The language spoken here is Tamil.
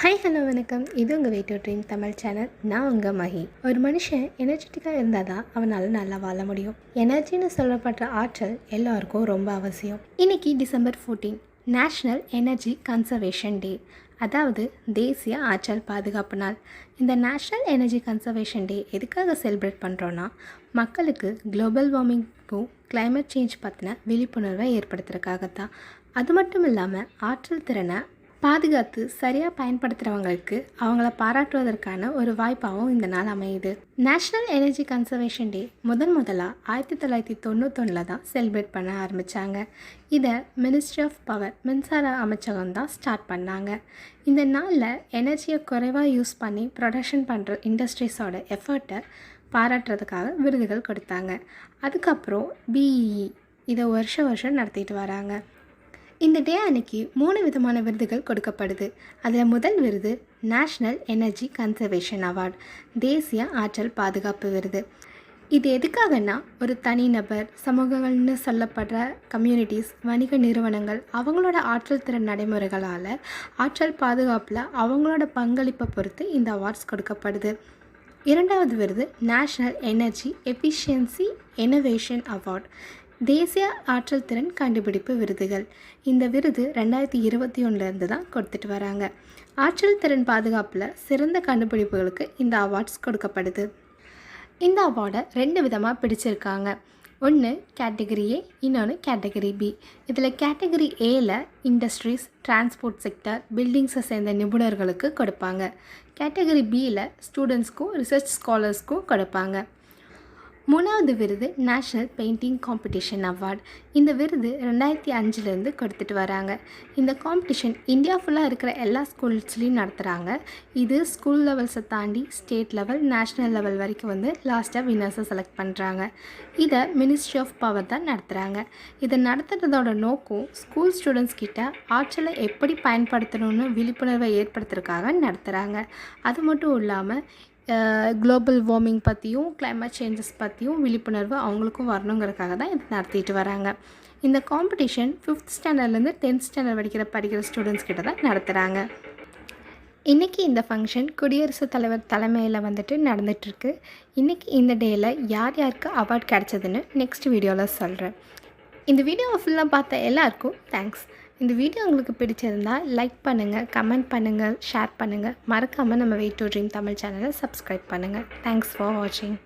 ஹாய் ஹலோ வணக்கம். இது உங்கள் வெயிட் ட்ரீம் தமிழ் சேனல் நான் உங்கள் மஹி ஒரு மனுஷன் எனர்ஜெட்டிக்காக இருந்தால் தான் அவனால் நல்லா வாழ முடியும். எனர்ஜின்னு சொல்லப்படுற ஆற்றல் எல்லாருக்கும் ரொம்ப அவசியம். இன்னைக்கு December fourteen national energy conservation day அதாவது தேசிய ஆற்றல் பாதுகாப்பு நாள். இந்த நேஷ்னல் எனர்ஜி கன்சர்வேஷன் டே எதுக்காக செலிப்ரேட் பண்ணுறோன்னா மக்களுக்கு குளோபல் வார்மிங்க்கும் கிளைமேட் சேஞ்ச் பற்றின விழிப்புணர்வை ஏற்படுத்துறதுக்காகத்தான். அது மட்டும் இல்லாமல் ஆற்றல் திறனை பாதுகாத்து சரியாக பயன்படுத்துகிறவங்களுக்கு அவங்கள பாராட்டுவதற்கான ஒரு வாய்ப்பாகவும் இந்த நாள் அமையுது. நேஷ்னல் எனர்ஜி கன்சர்வேஷன் டே முதன் முதலாக ஆயிரத்தி தொள்ளாயிரத்தி தொண்ணூத்தொன்னில் தான் செலிப்ரேட் பண்ண ஆரம்பித்தாங்க இதை மினிஸ்ட்ரி ஆஃப் பவர் மின்சார அமைச்சகம் தான் ஸ்டார்ட் பண்ணாங்க. இந்த நாளில் எனர்ஜியை குறைவாக யூஸ் பண்ணி ப்ரொடக்ஷன் பண்ணுற இண்டஸ்ட்ரீஸோட எஃபர்ட்டை பாராட்டுறதுக்காக விருதுகள் கொடுத்தாங்க. அதுக்கப்புறம் பிஇஇ இதை வருஷம் வருஷம் நடத்திட்டு வராங்க. இந்த டே அன்னைக்கு மூணு விதமான விருதுகள் கொடுக்கப்படுது. அதில் முதல் விருது நேஷ்னல் எனர்ஜி கன்சர்வேஷன் அவார்ட் தேசிய ஆற்றல் பாதுகாப்பு விருது. இது எதுக்காகன்னா ஒரு தனிநபர் சமூகங்கள்னு சொல்லப்படுற கம்யூனிட்டிஸ் வணிக நிறுவனங்கள் அவங்களோட ஆற்றல் திறன் நடைமுறைகளால் ஆற்றல் பாதுகாப்பில் அவங்களோட பங்களிப்பை பொறுத்து இந்த அவார்ட்ஸ் கொடுக்கப்படுது. இரண்டாவது விருது national energy efficiency innovation award தேசிய ஆற்றல் திறன் கண்டுபிடிப்பு விருதுகள். இந்த விருது ரெண்டாயிரத்தி இருபத்தி ஒன்றுலேருந்து தான் கொடுத்துட்டு வராங்க. ஆற்றல் திறன் பாதுகாப்பில் சிறந்த கண்டுபிடிப்புகளுக்கு இந்த அவார்ட்ஸ் கொடுக்கப்படுது. இந்த அவார்டை ரெண்டு விதமாக பிடிச்சிருக்காங்க ஒன்று கேட்டகரி ஏ இன்னொன்று கேட்டகரி பி இதில் கேட்டகரி ஏல இண்டஸ்ட்ரீஸ் டிரான்ஸ்போர்ட் செக்டர் பில்டிங்ஸை சேர்ந்த நிபுணர்களுக்கு கொடுப்பாங்க. கேட்டகரி பியில் ஸ்டூடெண்ட்ஸ்க்கும் ரிசர்ச் ஸ்காலர்ஸ்க்கும் கொடுப்பாங்க. மூணாவது விருது நேஷ்னல் பெயிண்டிங் காம்படிஷன் அவார்ட் இந்த விருது ரெண்டாயிரத்தி அஞ்சுலேருந்து கொடுத்துட்டு வராங்க. இந்த காம்படிஷன் இந்தியா ஃபுல்லாக இருக்கிற எல்லா ஸ்கூல்ஸ்லேயும் நடத்துகிறாங்க இது ஸ்கூல் லெவல்ஸை தாண்டி ஸ்டேட் லெவல் நேஷ்னல் லெவல் வரைக்கும் வந்து லாஸ்ட்டாக வின்னர்ஸை செலக்ட் பண்ணுறாங்க இதை மினிஸ்ட்ரி ஆஃப் பவர் தான் நடத்துகிறாங்க இதை நடத்துறதோட நோக்கம் ஸ்கூல் ஸ்டூடெண்ட்ஸ் கிட்ட ஆற்றலை எப்படி பயன்படுத்தணும்னு விழிப்புணர்வை ஏற்படுத்துறதுக்காக நடத்துகிறாங்க அது மட்டும் இல்லாமல் குளோபல் வார்மிங் பற்றியும் கிளைமேட் சேஞ்சஸ் பற்றியும் விழிப்புணர்வு அவங்களுக்கும் வரணுங்கிறதுக்காக தான் இது நடத்திட்டு வராங்க. இந்த காம்படிஷன் ஃபிஃப்த் ஸ்டாண்டர்ட்லேருந்து டென்த் ஸ்டாண்டர்ட் படிக்கிற படிக்கிற ஸ்டூடெண்ட்ஸ் கிட்ட தான் நடத்துகிறாங்க இன்றைக்கி இந்த ஃபங்க்ஷன் குடியரசுத் தலைவர் தலைமையில் வந்துட்டு நடந்துகிட்ருக்கு இன்றைக்கி இந்த டேயில் யார் யாருக்கு அவார்ட் கிடச்சதுன்னு நெக்ஸ்ட் வீடியோவில் சொல்கிறேன் இந்த வீடியோவை ஃபுல்லாக பார்த்த எல்லாருக்கும் தேங்க்ஸ் இந்த வீடியோ உங்களுக்கு பிடிச்சிருந்தால் லைக் பண்ணுங்கள் கமெண்ட் பண்ணுங்கள் ஷேர் பண்ணுங்கள் மறக்காமல் நம்ம வெயிட் டு ட்ரீம் தமிழ் சேனலை சப்ஸ்கிரைப் பண்ணுங்கள் தேங்க்ஸ் ஃபார் வாட்சிங்